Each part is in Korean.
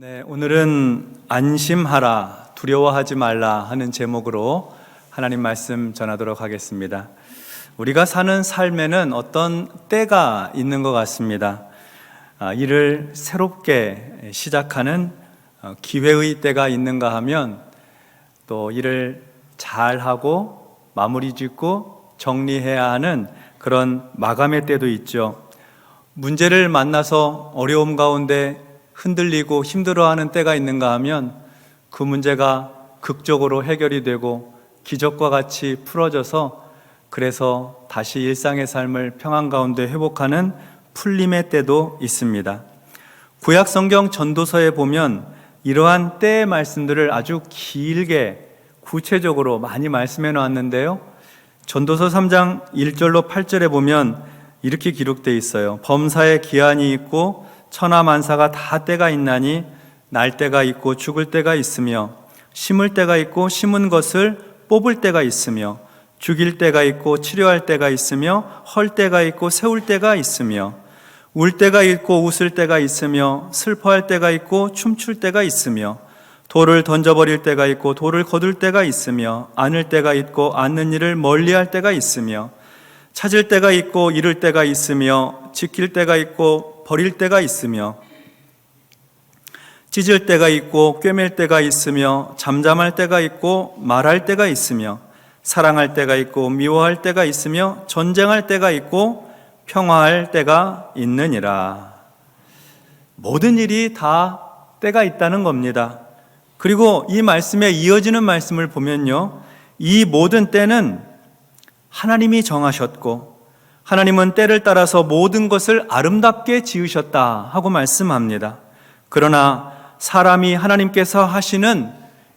네, 오늘은 안심하라, 두려워하지 말라 하는 제목으로 하나님 말씀 전하도록 하겠습니다. 우리가 사는 삶에는 어떤 때가 있는 것 같습니다. 아, 일을 새롭게 시작하는 어, 기회의 때가 있는가 하면 또 일을 잘 하고 마무리 짓고 정리해야 하는 그런 마감의 때도 있죠. 문제를 만나서 어려움 가운데 흔들리고 힘들어하는 때가 있는가 하면 그 문제가 극적으로 해결이 되고 기적과 같이 풀어져서 그래서 다시 일상의 삶을 평안 가운데 회복하는 풀림의 때도 있습니다. 구약 성경 전도서에 보면 이러한 때의 말씀들을 아주 길게 구체적으로 많이 말씀해 놓았는데요. 전도서 3장 1절로 8절에 보면 이렇게 기록되어 있어요. 범사에 기한이 있고 천하 만사가 다 때가 있나니 날 때가 있고 죽을 때가 있으며 심을 때가 있고 심은 것을 뽑을 때가 있으며 죽일 때가 있고 치료할 때가 있으며 헐 때가 있고 세울 때가 있으며 울 때가 있고 웃을 때가 있으며 슬퍼할 때가 있고 춤출 때가 있으며 돌을 던져버릴 때가 있고 돌을 거둘 때가 있으며 안을 때가 있고 안는 일을 멀리할 때가 있으며 찾을 때가 있고 잃을 때가 있으며 지킬 때가 있고 버릴 때가 있으며 찢을 때가 있고 꿰맬 때가 있으며 잠잠할 때가 있고 말할 때가 있으며 사랑할 때가 있고 미워할 때가 있으며 전쟁할 때가 있고 평화할 때가 있느니라. 모든 일이 다 때가 있다는 겁니다. 그리고 이 말씀에 이어지는 말씀을 보면요. 이 모든 때는 하나님이 정하셨고 하나님은 때를 따라서 모든 것을 아름답게 지으셨다 하고 말씀합니다. 그러나 사람이 하나님께서 하시는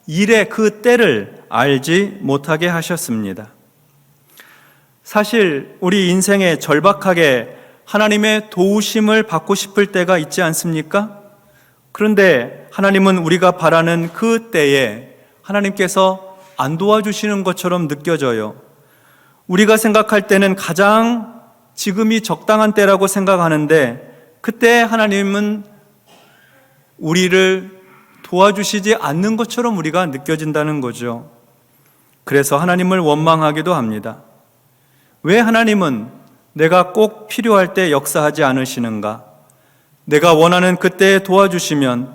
일의 그 때를 알지 못하게 하셨습니다. 사실 우리 인생에 절박하게 하나님의 도우심을 받고 싶을 때가 있지 않습니까? 그런데 하나님은 우리가 바라는 그 때에 하나님께서 안 도와주시는 것처럼 느껴져요. 우리가 생각할 때는 가장 지금이 적당한 때라고 생각하는데 그때 하나님은 우리를 도와주시지 않는 것처럼 우리가 느껴진다는 거죠. 그래서 하나님을 원망하기도 합니다. 왜 하나님은 내가 꼭 필요할 때 역사하지 않으시는가? 내가 원하는 그때에 도와주시면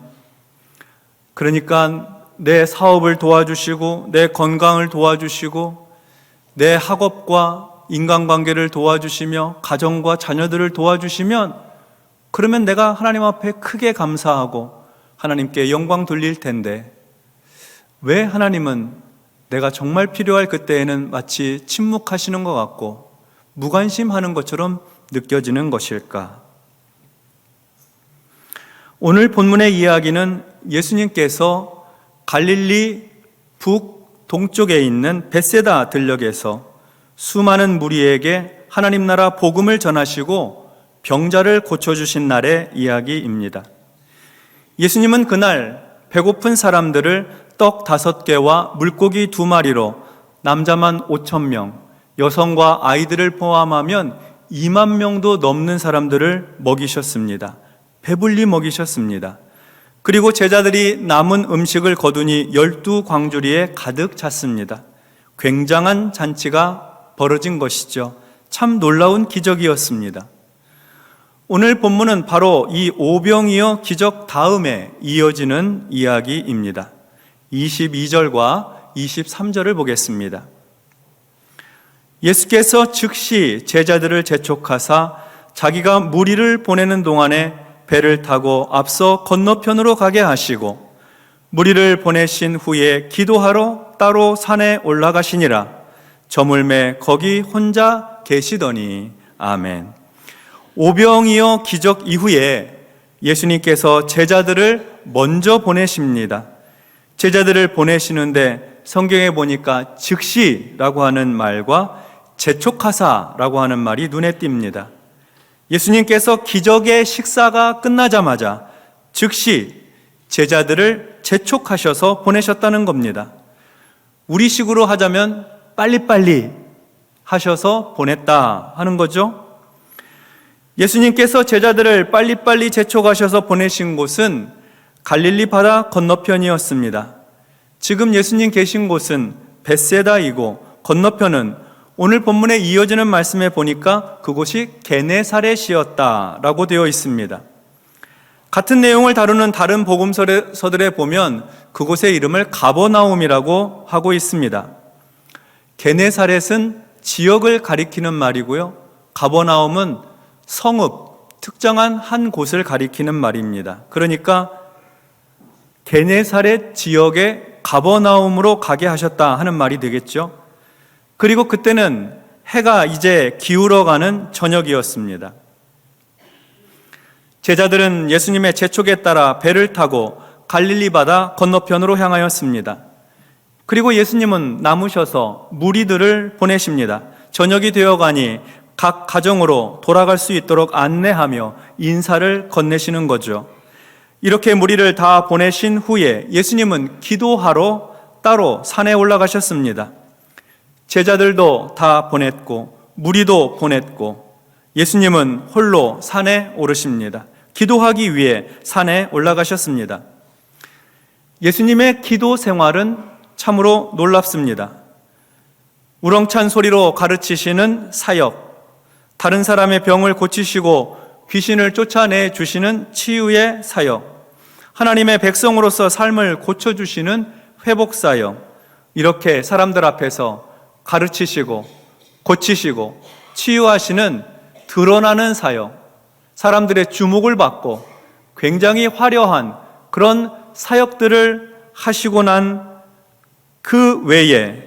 그러니까 내 사업을 도와주시고 내 건강을 도와주시고 내 학업과 인간관계를 도와주시며 가정과 자녀들을 도와주시면 그러면 내가 하나님 앞에 크게 감사하고 하나님께 영광 돌릴 텐데 왜 하나님은 내가 정말 필요할 그때에는 마치 침묵하시는 것 같고 무관심하는 것처럼 느껴지는 것일까? 오늘 본문의 이야기는 예수님께서 갈릴리 북 동쪽에 있는 베세다 들녘에서 수많은 무리에게 하나님 나라 복음을 전하시고 병자를 고쳐주신 날의 이야기입니다. 예수님은 그날 배고픈 사람들을 떡 다섯 개와 물고기 두 마리로 남자만 오천 명, 여성과 아이들을 포함하면 2만 명도 넘는 사람들을 먹이셨습니다. 배불리 먹이셨습니다. 그리고 제자들이 남은 음식을 거두니 열두 광주리에 가득 찼습니다. 굉장한 잔치가 벌어진 것이죠. 참 놀라운 기적이었습니다. 오늘 본문은 바로 이 오병이어 기적 다음에 이어지는 이야기입니다. 22절과 23절을 보겠습니다. 예수께서 즉시 제자들을 재촉하사 자기가 무리를 보내는 동안에 배를 타고 앞서 건너편으로 가게 하시고 무리를 보내신 후에 기도하러 따로 산에 올라가시니라 저물매 거기 혼자 계시더니 아멘. 오병이어 기적 이후에 예수님께서 제자들을 먼저 보내십니다. 제자들을 보내시는데 성경에 보니까 즉시라고 하는 말과 재촉하사라고 하는 말이 눈에 띕니다. 예수님께서 기적의 식사가 끝나자마자 즉시 제자들을 재촉하셔서 보내셨다는 겁니다. 우리식으로 하자면 빨리빨리 하셔서 보냈다 하는 거죠. 예수님께서 제자들을 빨리빨리 재촉하셔서 보내신 곳은 갈릴리 바다 건너편이었습니다. 지금 예수님 계신 곳은 베세다이고 건너편은 오늘 본문에 이어지는 말씀에 보니까 그곳이 게네사렛이었다라고 되어 있습니다. 같은 내용을 다루는 다른 복음서들에 보면 그곳의 이름을 가버나움이라고 하고 있습니다. 게네사렛은 지역을 가리키는 말이고요. 가버나움은 성읍, 특정한 한 곳을 가리키는 말입니다. 그러니까 게네사렛 지역에 가버나움으로 가게 하셨다 하는 말이 되겠죠. 그리고 그때는 해가 이제 기울어가는 저녁이었습니다. 제자들은 예수님의 재촉에 따라 배를 타고 갈릴리 바다 건너편으로 향하였습니다. 그리고 예수님은 남으셔서 무리들을 보내십니다. 저녁이 되어가니 각 가정으로 돌아갈 수 있도록 안내하며 인사를 건네시는 거죠. 이렇게 무리를 다 보내신 후에 예수님은 기도하러 따로 산에 올라가셨습니다. 제자들도 다 보냈고 무리도 보냈고 예수님은 홀로 산에 오르십니다. 기도하기 위해 산에 올라가셨습니다. 예수님의 기도 생활은 참으로 놀랍습니다. 우렁찬 소리로 가르치시는 사역, 다른 사람의 병을 고치시고 귀신을 쫓아내 주시는 치유의 사역, 하나님의 백성으로서 삶을 고쳐주시는 회복 사역, 이렇게 사람들 앞에서 가르치시고 고치시고 치유하시는 드러나는 사역, 사람들의 주목을 받고 굉장히 화려한 그런 사역들을 하시고 난 그 외에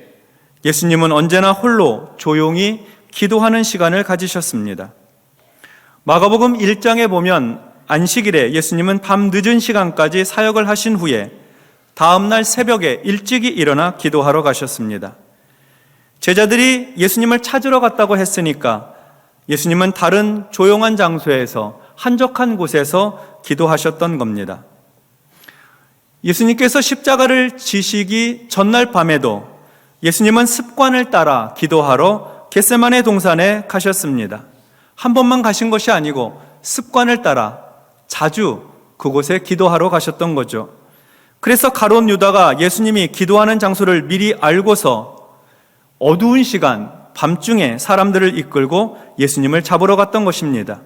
예수님은 언제나 홀로 조용히 기도하는 시간을 가지셨습니다. 마가복음 1장에 보면 안식일에 예수님은 밤 늦은 시간까지 사역을 하신 후에 다음날 새벽에 일찍이 일어나 기도하러 가셨습니다. 제자들이 예수님을 찾으러 갔다고 했으니까 예수님은 다른 조용한 장소에서 한적한 곳에서 기도하셨던 겁니다. 예수님께서 십자가를 지시기 전날 밤에도 예수님은 습관을 따라 기도하러 겟세만의 동산에 가셨습니다. 한 번만 가신 것이 아니고 습관을 따라 자주 그곳에 기도하러 가셨던 거죠. 그래서 가론 유다가 예수님이 기도하는 장소를 미리 알고서 어두운 시간, 밤중에 사람들을 이끌고 예수님을 잡으러 갔던 것입니다.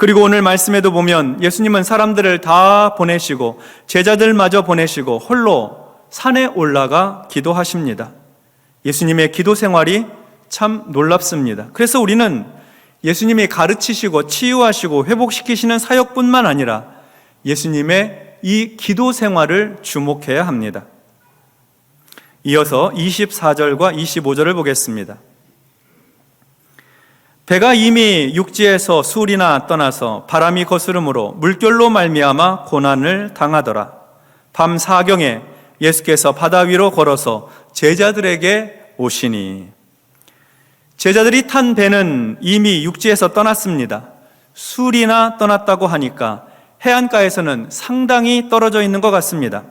그리고 오늘 말씀에도 보면 예수님은 사람들을 다 보내시고 제자들마저 보내시고 홀로 산에 올라가 기도하십니다. 예수님의 기도 생활이 참 놀랍습니다. 그래서 우리는 예수님이 가르치시고 치유하시고 회복시키시는 사역뿐만 아니라 예수님의 이 기도 생활을 주목해야 합니다. 이어서 24절과 25절을 보겠습니다. 배가 이미 육지에서 술이나 떠나서 바람이 거스름으로 물결로 말미암아 고난을 당하더라. 밤 사경에 예수께서 바다 위로 걸어서 제자들에게 오시니 제자들이 탄 배는 이미 육지에서 떠났습니다. 술이나 떠났다고 하니까 해안가에서는 상당히 떨어져 있는 것 같습니다.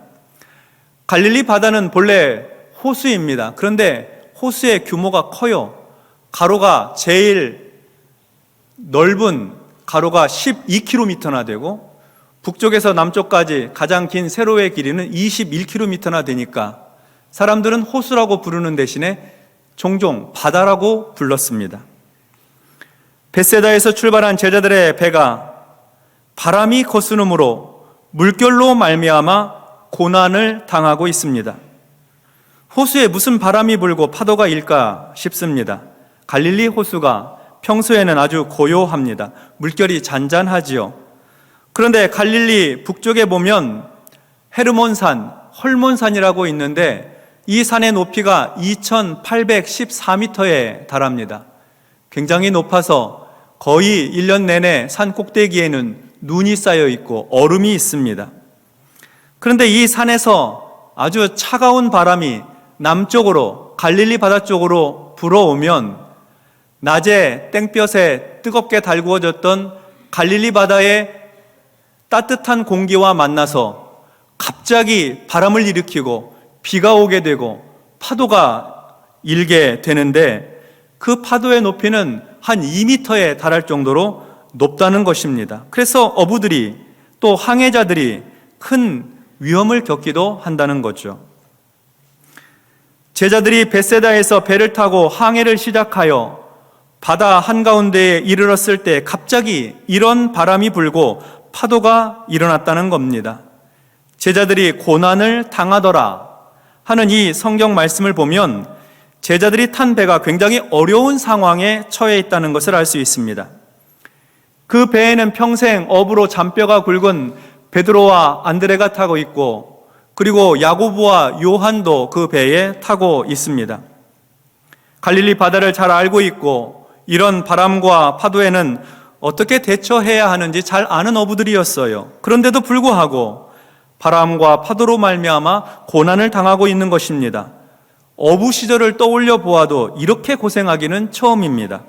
갈릴리 바다는 본래 호수입니다. 그런데 호수의 규모가 커요. 가로가 제일 넓은 가로가 12km나 되고 북쪽에서 남쪽까지 가장 긴 세로의 길이는 21km나 되니까 사람들은 호수라고 부르는 대신에 종종 바다라고 불렀습니다. 베세다에서 출발한 제자들의 배가 바람이 거스름으로 물결로 말미암아 고난을 당하고 있습니다. 호수에 무슨 바람이 불고 파도가 일까 싶습니다. 갈릴리 호수가 평소에는 아주 고요합니다. 물결이 잔잔하지요. 그런데 갈릴리 북쪽에 보면 헤르몬산, 헐몬산이라고 있는데 이 산의 높이가 2,814m에 달합니다. 굉장히 높아서 거의 1년 내내 산 꼭대기에는 눈이 쌓여 있고 얼음이 있습니다. 그런데 이 산에서 아주 차가운 바람이 남쪽으로 갈릴리 바다 쪽으로 불어오면 낮에 땡볕에 뜨겁게 달구어졌던 갈릴리 바다의 따뜻한 공기와 만나서 갑자기 바람을 일으키고 비가 오게 되고 파도가 일게 되는데 그 파도의 높이는 한 2미터에 달할 정도로 높다는 것입니다. 그래서 어부들이 또 항해자들이 큰 위험을 겪기도 한다는 거죠. 제자들이 베세다에서 배를 타고 항해를 시작하여 바다 한가운데에 이르렀을 때 갑자기 이런 바람이 불고 파도가 일어났다는 겁니다. 제자들이 고난을 당하더라 하는 이 성경 말씀을 보면 제자들이 탄 배가 굉장히 어려운 상황에 처해 있다는 것을 알 수 있습니다. 그 배에는 평생 업으로 잔뼈가 굵은 베드로와 안드레가 타고 있고 그리고 야고보와 요한도 그 배에 타고 있습니다. 갈릴리 바다를 잘 알고 있고 이런 바람과 파도에는 어떻게 대처해야 하는지 잘 아는 어부들이었어요. 그런데도 불구하고 바람과 파도로 말미암아 고난을 당하고 있는 것입니다. 어부 시절을 떠올려 보아도 이렇게 고생하기는 처음입니다.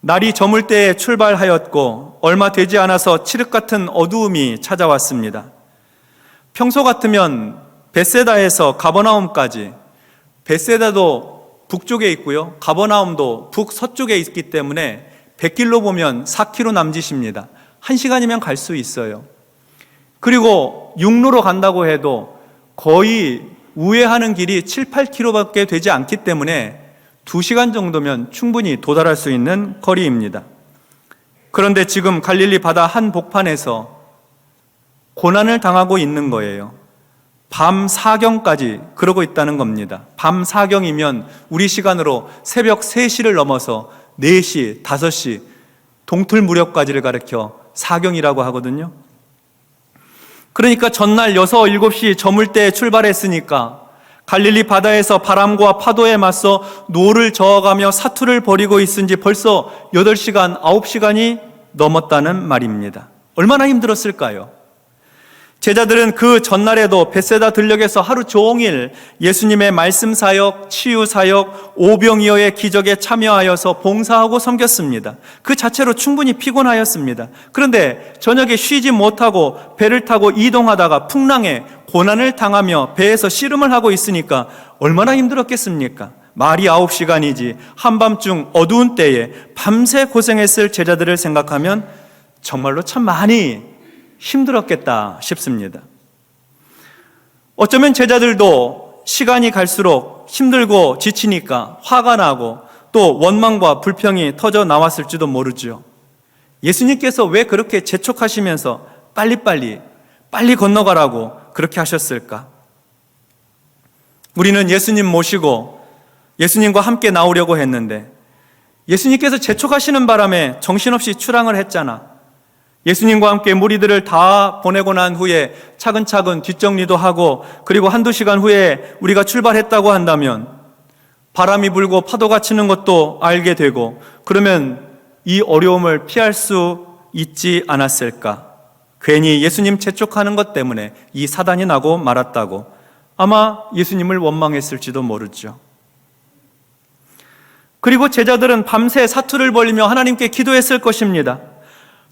날이 저물 때에 출발하였고 얼마 되지 않아서 칠흑 같은 어두움이 찾아왔습니다. 평소 같으면 베세다에서 가버나움까지 베세다도 북쪽에 있고요. 가버나움도 북서쪽에 있기 때문에 100길로 보면 4km 남짓입니다. 1시간이면 갈 수 있어요. 그리고 육로로 간다고 해도 거의 우회하는 길이 7, 8km밖에 되지 않기 때문에 2시간 정도면 충분히 도달할 수 있는 거리입니다. 그런데 지금 갈릴리 바다 한 복판에서 고난을 당하고 있는 거예요. 밤 사경까지 그러고 있다는 겁니다. 밤 사경이면 우리 시간으로 새벽 3시를 넘어서 4시, 5시, 동틀 무렵까지를 가리켜 사경이라고 하거든요. 그러니까 전날 6, 7시 저물 때 출발했으니까 갈릴리 바다에서 바람과 파도에 맞서 노를 저어가며 사투를 벌이고 있은 지 벌써 8시간, 9시간이 넘었다는 말입니다. 얼마나 힘들었을까요? 제자들은 그 전날에도 베세다 들녘에서 하루 종일 예수님의 말씀 사역, 치유 사역, 오병이어의 기적에 참여하여서 봉사하고 섬겼습니다. 그 자체로 충분히 피곤하였습니다. 그런데 저녁에 쉬지 못하고 배를 타고 이동하다가 풍랑에 고난을 당하며 배에서 씨름을 하고 있으니까 얼마나 힘들었겠습니까? 말이 아홉 시간이지 한밤중 어두운 때에 밤새 고생했을 제자들을 생각하면 정말로 참 많이 힘들었겠다 싶습니다. 어쩌면 제자들도 시간이 갈수록 힘들고 지치니까 화가 나고 또 원망과 불평이 터져 나왔을지도 모르죠. 예수님께서 왜 그렇게 재촉하시면서 빨리빨리, 빨리 건너가라고 그렇게 하셨을까? 우리는 예수님 모시고 예수님과 함께 나오려고 했는데 예수님께서 재촉하시는 바람에 정신없이 출항을 했잖아. 예수님과 함께 무리들을 다 보내고 난 후에 차근차근 뒷정리도 하고 그리고 한두 시간 후에 우리가 출발했다고 한다면 바람이 불고 파도가 치는 것도 알게 되고 그러면 이 어려움을 피할 수 있지 않았을까? 괜히 예수님 재촉하는 것 때문에 이 사단이 나고 말았다고 아마 예수님을 원망했을지도 모르죠. 그리고 제자들은 밤새 사투를 벌리며 하나님께 기도했을 것입니다.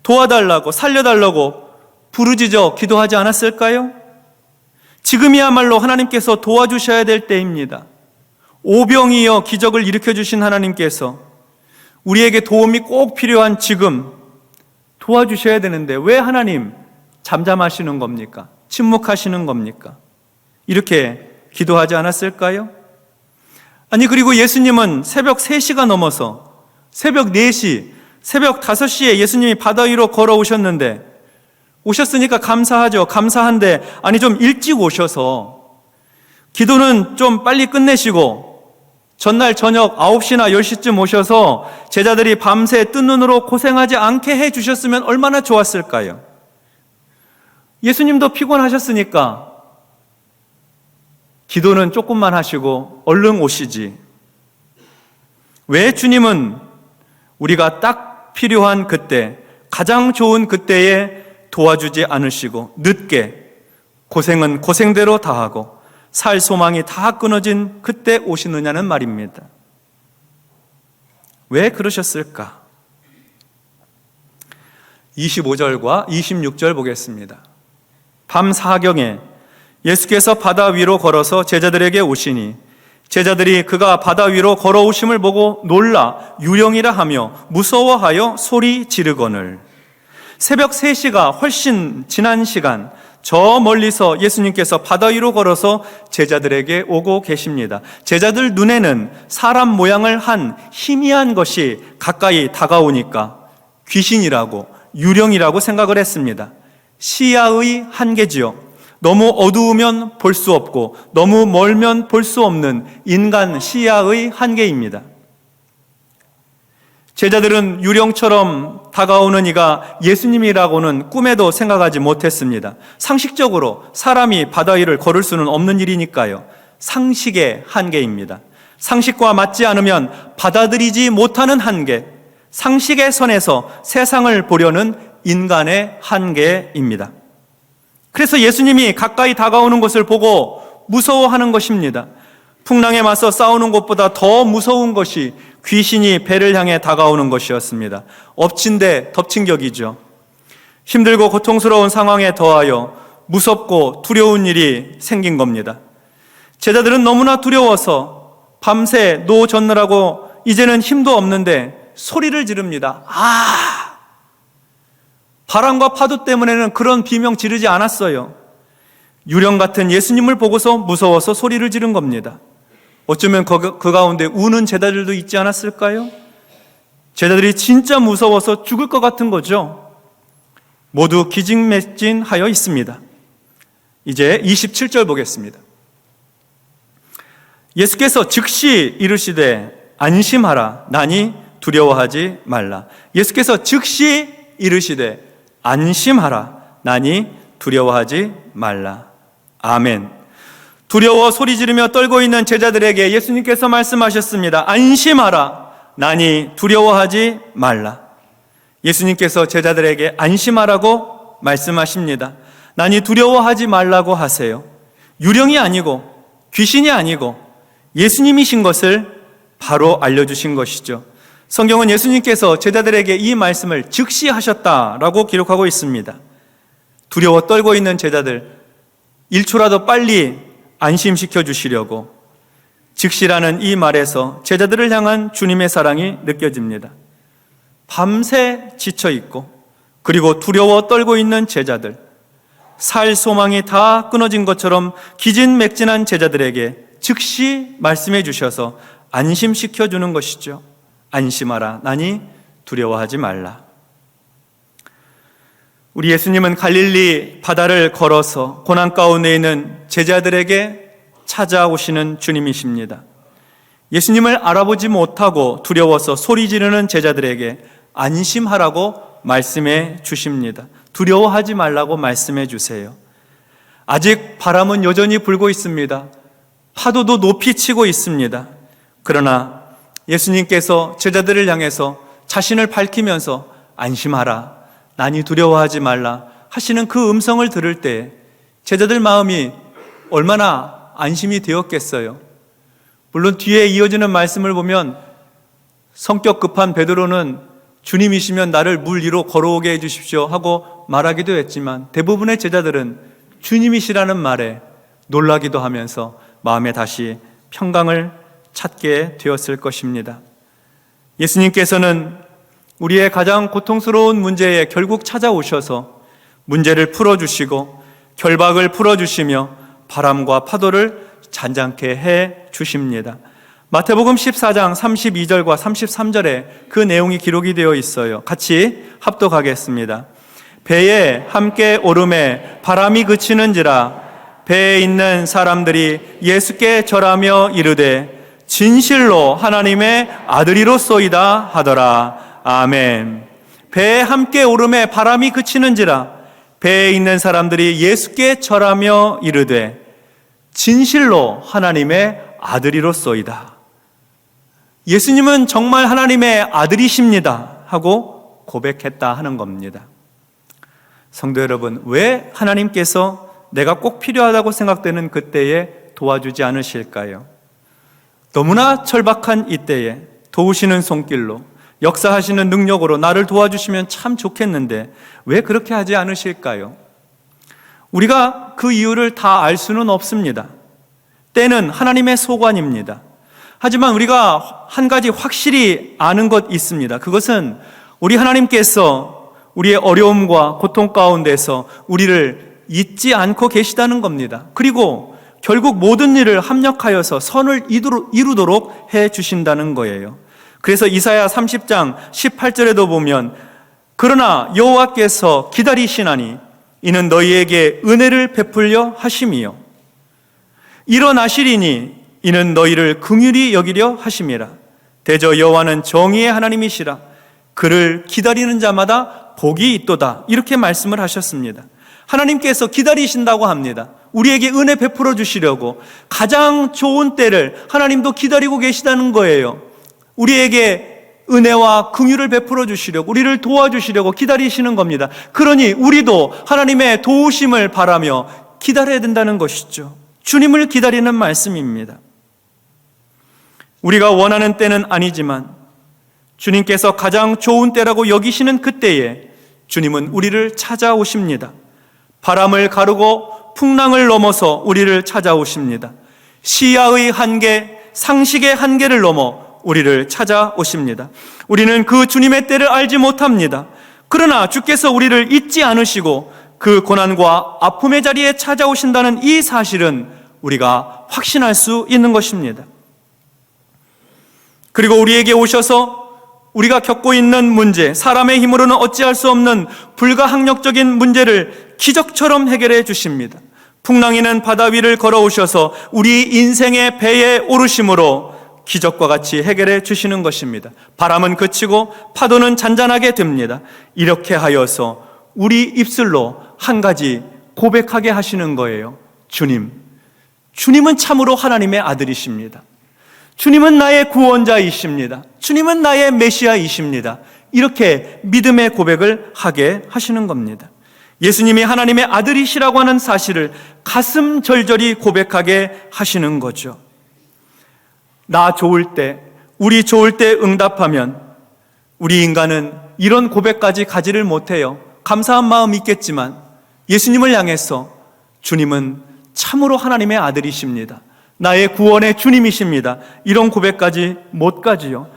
도와달라고, 살려달라고 부르짖어 기도하지 않았을까요? 지금이야말로 하나님께서 도와주셔야 될 때입니다. 오병이어 기적을 일으켜 주신 하나님께서 우리에게 도움이 꼭 필요한 지금 도와주셔야 되는데 왜 하나님 잠잠하시는 겁니까? 침묵하시는 겁니까? 이렇게 기도하지 않았을까요? 아니, 그리고 예수님은 새벽 3시가 넘어서 새벽 4시, 새벽 5시에 예수님이 바다 위로 걸어오셨는데 오셨으니까 감사하죠. 감사한데 아니 좀 일찍 오셔서 기도는 좀 빨리 끝내시고 전날 저녁 9시나 10시쯤 오셔서 제자들이 밤새 뜬 눈으로 고생하지 않게 해 주셨으면 얼마나 좋았을까요? 예수님도 피곤하셨으니까 기도는 조금만 하시고 얼른 오시지. 왜 주님은 우리가 딱 필요한 그때, 가장 좋은 그때에 도와주지 않으시고 늦게 고생은 고생대로 다하고 살 소망이 다 끊어진 그때 오시느냐는 말입니다. 왜 그러셨을까? 25절과 26절 보겠습니다. 밤 사경에 예수께서 바다 위로 걸어서 제자들에게 오시니 제자들이 그가 바다 위로 걸어오심을 보고 놀라 유령이라 하며 무서워하여 소리 지르거늘 새벽 3시가 훨씬 지난 시간, 저 멀리서 예수님께서 바다 위로 걸어서 제자들에게 오고 계십니다. 제자들 눈에는 사람 모양을 한 희미한 것이 가까이 다가오니까 귀신이라고 유령이라고 생각을 했습니다. 시야의 한계지요. 너무 어두우면 볼 수 없고 너무 멀면 볼 수 없는 인간 시야의 한계입니다. 제자들은 유령처럼 다가오는 이가 예수님이라고는 꿈에도 생각하지 못했습니다. 상식적으로 사람이 바다 위를 걸을 수는 없는 일이니까요. 상식의 한계입니다. 상식과 맞지 않으면 받아들이지 못하는 한계, 상식의 선에서 세상을 보려는 인간의 한계입니다. 그래서 예수님이 가까이 다가오는 것을 보고 무서워하는 것입니다. 풍랑에 맞서 싸우는 것보다 더 무서운 것이 귀신이 배를 향해 다가오는 것이었습니다. 엎친 데 덮친 격이죠. 힘들고 고통스러운 상황에 더하여 무섭고 두려운 일이 생긴 겁니다. 제자들은 너무나 두려워서 밤새 노 젓느라고 이제는 힘도 없는데 소리를 지릅니다. 아! 바람과 파도 때문에는 그런 비명 지르지 않았어요. 유령 같은 예수님을 보고서 무서워서 소리를 지른 겁니다. 어쩌면 그, 그 가운데 우는 제자들도 있지 않았을까요? 제자들이 진짜 무서워서 죽을 것 같은 거죠. 모두 기진맥진하여 있습니다. 이제 27절 보겠습니다. 예수께서 즉시 이르시되 안심하라 나니 두려워하지 말라. 예수께서 즉시 이르시되 안심하라 나니 두려워하지 말라. 아멘. 두려워 소리 지르며 떨고 있는 제자들에게 예수님께서 말씀하셨습니다. 안심하라. 나니 두려워하지 말라. 예수님께서 제자들에게 안심하라고 말씀하십니다. 나니 두려워하지 말라고 하세요. 유령이 아니고 귀신이 아니고 예수님이신 것을 바로 알려주신 것이죠. 성경은 예수님께서 제자들에게 이 말씀을 즉시 하셨다라고 기록하고 있습니다. 두려워 떨고 있는 제자들, 1초라도 빨리 안심시켜 주시려고 즉시라는 이 말에서 제자들을 향한 주님의 사랑이 느껴집니다. 밤새 지쳐 있고 그리고 두려워 떨고 있는 제자들, 살 소망이 다 끊어진 것처럼 기진맥진한 제자들에게 즉시 말씀해 주셔서 안심시켜 주는 것이죠. 안심하라. 나니 두려워하지 말라. 우리 예수님은 갈릴리 바다를 걸어서 고난 가운데 있는 제자들에게 찾아오시는 주님이십니다. 예수님을 알아보지 못하고 두려워서 소리 지르는 제자들에게 안심하라고 말씀해 주십니다. 두려워하지 말라고 말씀해 주세요. 아직 바람은 여전히 불고 있습니다. 파도도 높이 치고 있습니다. 그러나 예수님께서 제자들을 향해서 자신을 밝히면서 안심하라. 난이 두려워하지 말라. 하시는 그 음성을 들을 때 제자들 마음이 얼마나 안심이 되었겠어요. 물론 뒤에 이어지는 말씀을 보면 성격 급한 베드로는 주님이시면 나를 물 위로 걸어오게 해 주십시오 하고 말하기도 했지만 대부분의 제자들은 주님이시라는 말에 놀라기도 하면서 마음에 다시 평강을 찾게 되었을 것입니다. 예수님께서는 우리의 가장 고통스러운 문제에 결국 찾아오셔서 문제를 풀어주시고 결박을 풀어주시며 바람과 파도를 잔잔케 해 주십니다. 마태복음 14장 32절과 33절에 그 내용이 기록이 되어 있어요. 같이 합독하겠습니다. 배에 함께 오름에 바람이 그치는지라 배에 있는 사람들이 예수께 절하며 이르되 진실로 하나님의 아들이로소이다 하더라. 아멘. 배에 함께 오름에 바람이 그치는지라 배에 있는 사람들이 예수께 절하며 이르되 진실로 하나님의 아들이로소이다. 예수님은 정말 하나님의 아들이십니다. 하고 고백했다 하는 겁니다. 성도 여러분, 왜 하나님께서 내가 꼭 필요하다고 생각되는 그때에 도와주지 않으실까요? 너무나 절박한 이때에 도우시는 손길로 역사하시는 능력으로 나를 도와주시면 참 좋겠는데 왜 그렇게 하지 않으실까요? 우리가 그 이유를 다 알 수는 없습니다. 때는 하나님의 소관입니다. 하지만 우리가 한 가지 확실히 아는 것 있습니다. 그것은 우리 하나님께서 우리의 어려움과 고통 가운데서 우리를 잊지 않고 계시다는 겁니다. 그리고 결국 모든 일을 합력하여서 선을 이루도록- 해 주신다는 거예요. 그래서 이사야 30장 18절에도 보면 그러나 여호와께서 기다리시나니 이는 너희에게 은혜를 베풀려 하심이요 일어나시리니 이는 너희를 긍휼히 여기려 하심이라 대저 여호와는 정의의 하나님이시라 그를 기다리는 자마다 복이 있도다 이렇게 말씀을 하셨습니다. 하나님께서 기다리신다고 합니다. 우리에게 은혜 베풀어 주시려고 가장 좋은 때를 하나님도 기다리고 계시다는 거예요. 우리에게 은혜와 긍휼을 베풀어 주시려고 우리를 도와주시려고 기다리시는 겁니다. 그러니 우리도 하나님의 도우심을 바라며 기다려야 된다는 것이죠. 주님을 기다리는 말씀입니다. 우리가 원하는 때는 아니지만 주님께서 가장 좋은 때라고 여기시는 그때에 주님은 우리를 찾아오십니다. 바람을 가르고 풍랑을 넘어서 우리를 찾아오십니다. 시야의 한계, 상식의 한계를 넘어 우리를 찾아오십니다. 우리는 그 주님의 때를 알지 못합니다. 그러나 주께서 우리를 잊지 않으시고 그 고난과 아픔의 자리에 찾아오신다는 이 사실은 우리가 확신할 수 있는 것입니다. 그리고 우리에게 오셔서 우리가 겪고 있는 문제, 사람의 힘으로는 어찌할 수 없는 불가항력적인 문제를 기적처럼 해결해 주십니다. 풍랑이는 바다 위를 걸어오셔서 우리 인생의 배에 오르심으로 기적과 같이 해결해 주시는 것입니다. 바람은 그치고 파도는 잔잔하게 됩니다. 이렇게 하여서 우리 입술로 한 가지 고백하게 하시는 거예요. 주님. 주님은 참으로 하나님의 아들이십니다. 주님은 나의 구원자이십니다. 주님은 나의 메시아이십니다. 이렇게 믿음의 고백을 하게 하시는 겁니다. 예수님이 하나님의 아들이시라고 하는 사실을 가슴 절절히 고백하게 하시는 거죠. 나 좋을 때, 우리 좋을 때 응답하면 우리 인간은 이런 고백까지 가지를 못해요. 감사한 마음 있겠지만 예수님을 향해서 주님은 참으로 하나님의 아들이십니다. 나의 구원의 주님이십니다. 이런 고백까지 못 가지요.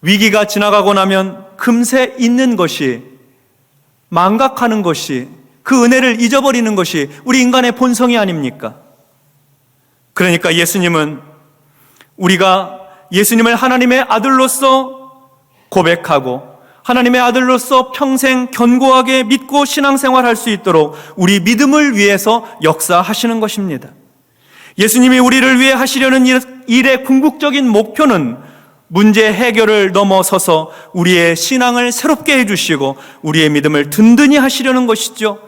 위기가 지나가고 나면 금세 잊는 것이 망각하는 것이 그 은혜를 잊어버리는 것이 우리 인간의 본성이 아닙니까? 그러니까 예수님은 우리가 예수님을 하나님의 아들로서 고백하고 하나님의 아들로서 평생 견고하게 믿고 신앙생활 할 수 있도록 우리 믿음을 위해서 역사하시는 것입니다. 예수님이 우리를 위해 하시려는 일- 일의 궁극적인 목표는 문제 해결을 넘어서서 우리의 신앙을 새롭게 해주시고 우리의 믿음을 든든히 하시려는 것이죠.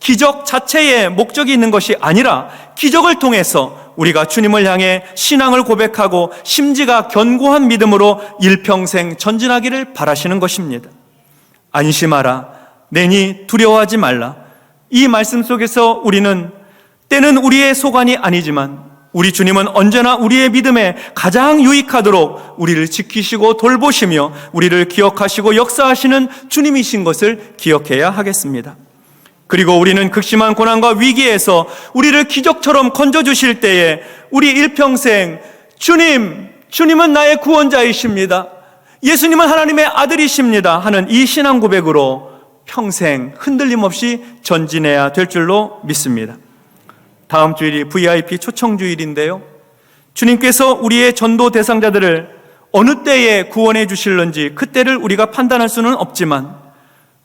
기적 자체에 목적이 있는 것이 아니라 기적을 통해서 우리가 주님을 향해 신앙을 고백하고 심지가 견고한 믿음으로 일평생 전진하기를 바라시는 것입니다. 안심하라. 내니 두려워하지 말라. 이 말씀 속에서 우리는 때는 우리의 소관이 아니지만 우리 주님은 언제나 우리의 믿음에 가장 유익하도록 우리를 지키시고 돌보시며 우리를 기억하시고 역사하시는 주님이신 것을 기억해야 하겠습니다. 그리고 우리는 극심한 고난과 위기에서 우리를 기적처럼 건져주실 때에 우리 일평생 주님, 주님은 나의 구원자이십니다. 예수님은 하나님의 아들이십니다. 하는 이 신앙 고백으로 평생 흔들림 없이 전진해야 될 줄로 믿습니다. 다음 주일이 VIP 초청 주일인데요. 주님께서 우리의 전도 대상자들을 어느 때에 구원해 주실런지 그때를 우리가 판단할 수는 없지만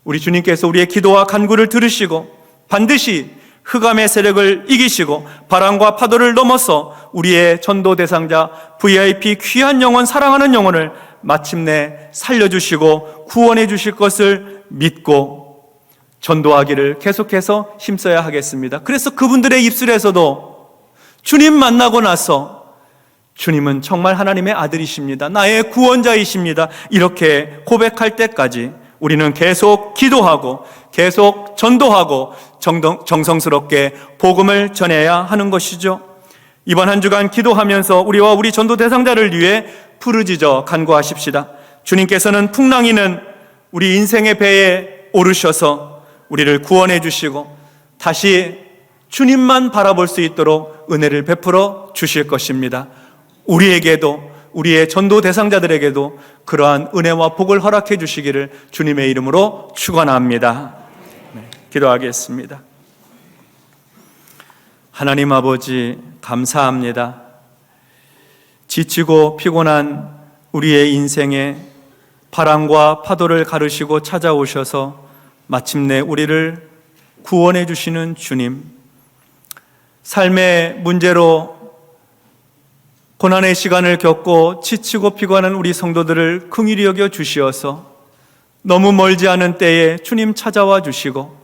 우리 주님께서 우리의 기도와 간구를 들으시고 반드시 흑암의 세력을 이기시고 바람과 파도를 넘어서 우리의 전도 대상자 VIP 귀한 영혼 사랑하는 영혼을 마침내 살려주시고 구원해 주실 것을 믿고 전도하기를 계속해서 힘써야 하겠습니다. 그래서 그분들의 입술에서도 주님 만나고 나서 주님은 정말 하나님의 아들이십니다. 나의 구원자이십니다. 이렇게 고백할 때까지 우리는 계속 기도하고 계속 전도하고 정성스럽게 복음을 전해야 하는 것이죠. 이번 한 주간 기도하면서 우리와 우리 전도 대상자를 위해 부르짖어 간구하십시다. 주님께서는 풍랑이는 우리 인생의 배에 오르셔서 우리를 구원해 주시고 다시 주님만 바라볼 수 있도록 은혜를 베풀어 주실 것입니다. 우리에게도 우리의 전도 대상자들에게도 그러한 은혜와 복을 허락해 주시기를 주님의 이름으로 축원합니다. 네, 기도하겠습니다. 하나님 아버지 감사합니다. 지치고 피곤한 우리의 인생에 바람과 파도를 가르시고 찾아오셔서 마침내 우리를 구원해 주시는 주님. 삶의 문제로 고난의 시간을 겪고 지치고 피곤한 우리 성도들을 긍휼히 여겨 주시어서 너무 멀지 않은 때에 주님 찾아와 주시고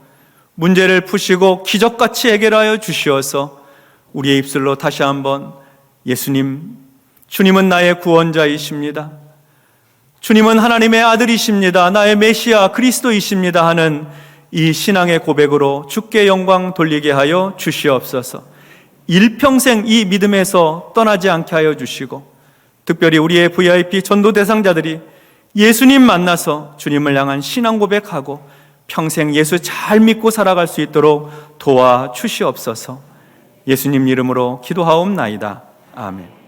문제를 푸시고 기적같이 해결하여 주시어서 우리의 입술로 다시 한번 예수님, 주님은 나의 구원자이십니다. 주님은 하나님의 아들이십니다. 나의 메시아 그리스도이십니다. 하는 이 신앙의 고백으로 주께 영광 돌리게 하여 주시옵소서. 일평생 이 믿음에서 떠나지 않게 하여 주시고, 특별히 우리의 VIP 전도 대상자들이 예수님 만나서 주님을 향한 신앙 고백하고 평생 예수 잘 믿고 살아갈 수 있도록 도와 주시옵소서. 예수님 이름으로 기도하옵나이다. 아멘.